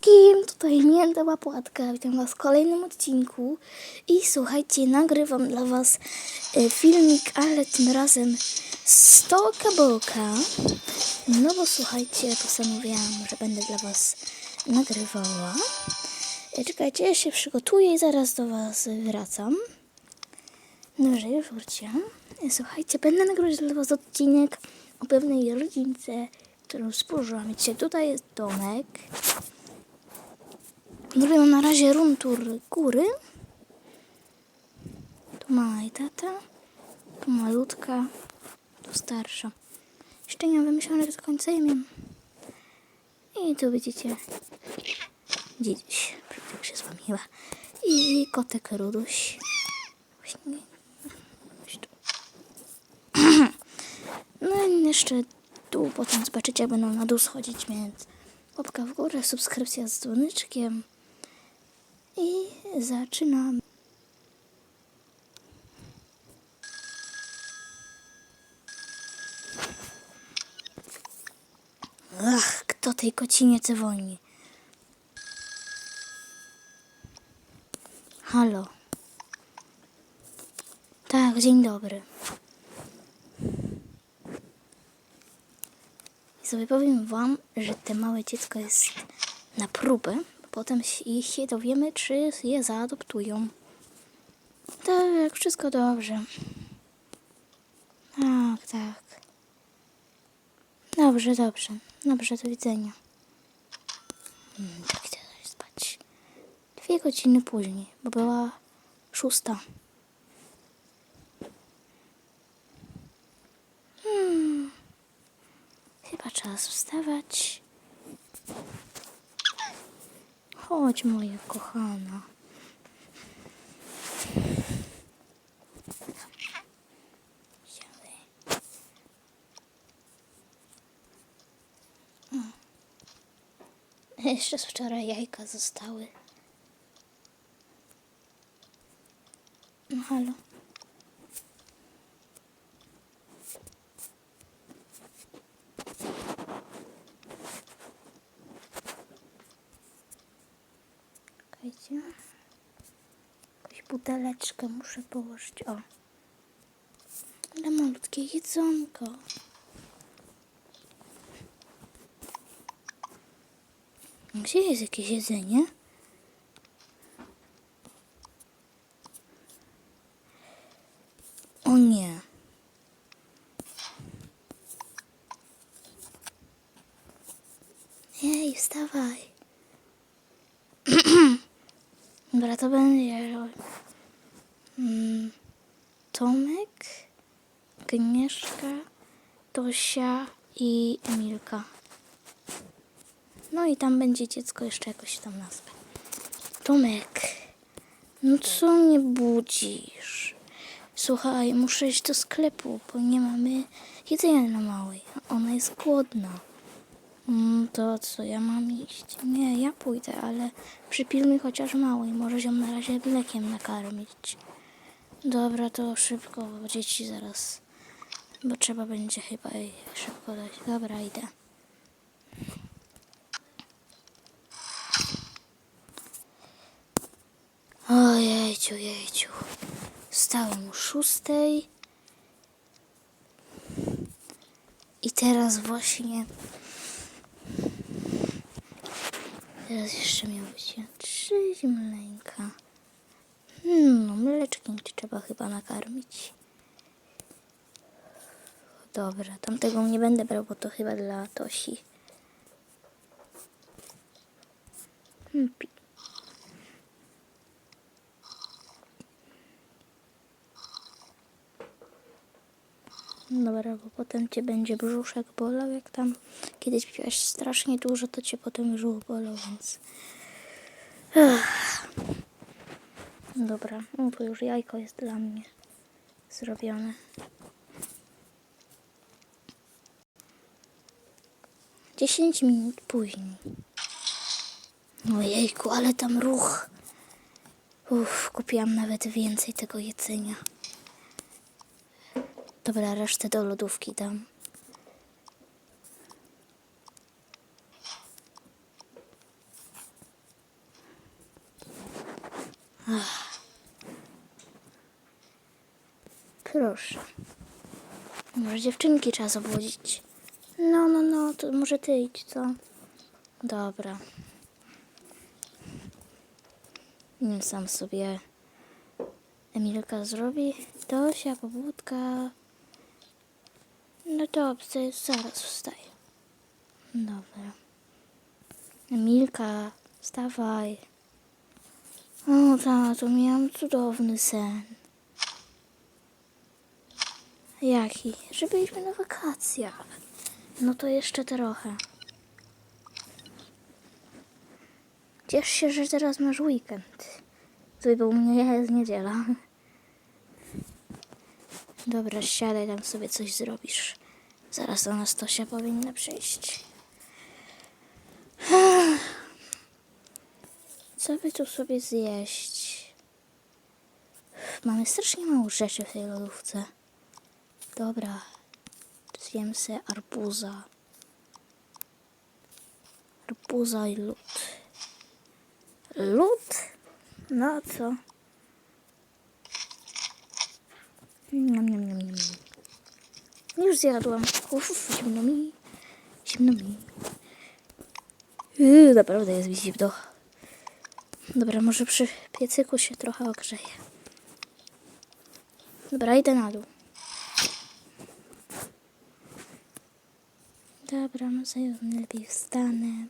Kim tutaj Mięta Łapłatka, witam was w kolejnym odcinku i słuchajcie, nagrywam dla was e, filmik, ale tym razem z Toka Boka, no bo słuchajcie, postanowiłam, że będę dla was nagrywała. E, Czekajcie, ja się przygotuję i zaraz do was wracam. Dobrze, już wróciłam. E, Słuchajcie, będę nagrywać dla was odcinek o pewnej rodzince, którą spłożyłam. Widzicie, tutaj jest domek. Zrobię na razie room tour góry. Tu mama i tata. Tu malutka. Tu starsza. Jeszcze nie mam wymyślonego do końca imię. I tu widzicie dziedziś. Tak się z wami chyba. I kotek Ruduś. Właśnie. No i jeszcze tu potem zobaczycie, jak będą na dół schodzić, więc łapka w górę, subskrypcja z dzwoneczkiem. I zaczynam. Ach, kto tej kocinie dzwoni? Halo. Tak, dzień dobry. I sobie powiem wam, że te małe dziecko jest na próbę. Potem się- się dowiemy, czy je zaadoptują. Tak, wszystko dobrze. Tak, tak. Dobrze, dobrze. Dobrze, do widzenia. Tak chcę spać. Dwie godziny później, bo była szósta. Hmm. Chyba czas wstawać. Chodź, moja kochana. Mm. Jeszcze z wczoraj jajka zostały. No halo. Czekajcie. Jakąś buteleczkę muszę położyć. O. Ale malutkie jedzonko. Gdzie jest jakieś jedzenie? O nie. Ej, wstawaj. Dobra, to będzie Tomek, Agnieszka, Tosia i Emilka. No i tam będzie dziecko jeszcze jakoś tam nazwę. Tomek, no co mnie budzisz? Słuchaj, muszę iść do sklepu, bo nie mamy jedzenia dla małej. Ona jest głodna. Mm, To co, ja mam iść? Nie, ja pójdę, ale przypilnuj chociaż małej. Może ją na razie mlekiem nakarmić. Dobra, to szybko, bo dzieci zaraz... Bo trzeba będzie chyba jej szybko dać. Dobra, idę. Ojejciu, jejciu. Wstałem o szóstej. I teraz właśnie Teraz jeszcze miał być trzy mleńka. Hmm, no mleczkiem trzeba chyba nakarmić. Dobra, tamtego nie będę brał, bo to chyba dla Tosi. Hmm, Dobra, bo potem cię będzie brzuszek bolał, jak tam kiedyś piłaś strasznie dużo, to cię potem brzuch bolał, więc... Dobra, no to już jajko jest dla mnie zrobione. Dziesięć minut później. Ojejku, ale tam ruch. Uff, kupiłam nawet więcej tego jedzenia. Dobra, resztę do lodówki dam. Proszę. Może dziewczynki trzeba zobudzić. No, no, no, to może ty idź, co? Dobra. Nim sam sobie Emilka zrobi. Dosia, pobudka. No dobrze, zaraz wstaję. Dobra. Emilka, wstawaj. O, tato, miałam cudowny sen. Jaki? Że byliśmy na wakacjach. No to jeszcze trochę. Ciesz się, że teraz masz weekend. Tutaj był mnie jest niedziela. Dobra, siadaj, tam sobie coś zrobisz. Zaraz do nas Tosia powinna przyjść. Co by tu sobie zjeść? Mamy strasznie mało rzeczy w tej lodówce. Dobra, zjem se arbuza. Arbuza i lód. Lód? No co? Niam, niam, niam, niam. Już zjadłam. Uff, zimno mi. Zimno mi. Yy, naprawdę jest mi zimno. Dobra, może przy piecyku się trochę ogrzeje. Dobra, idę na dół. Dobra, może ja lepiej wstanę.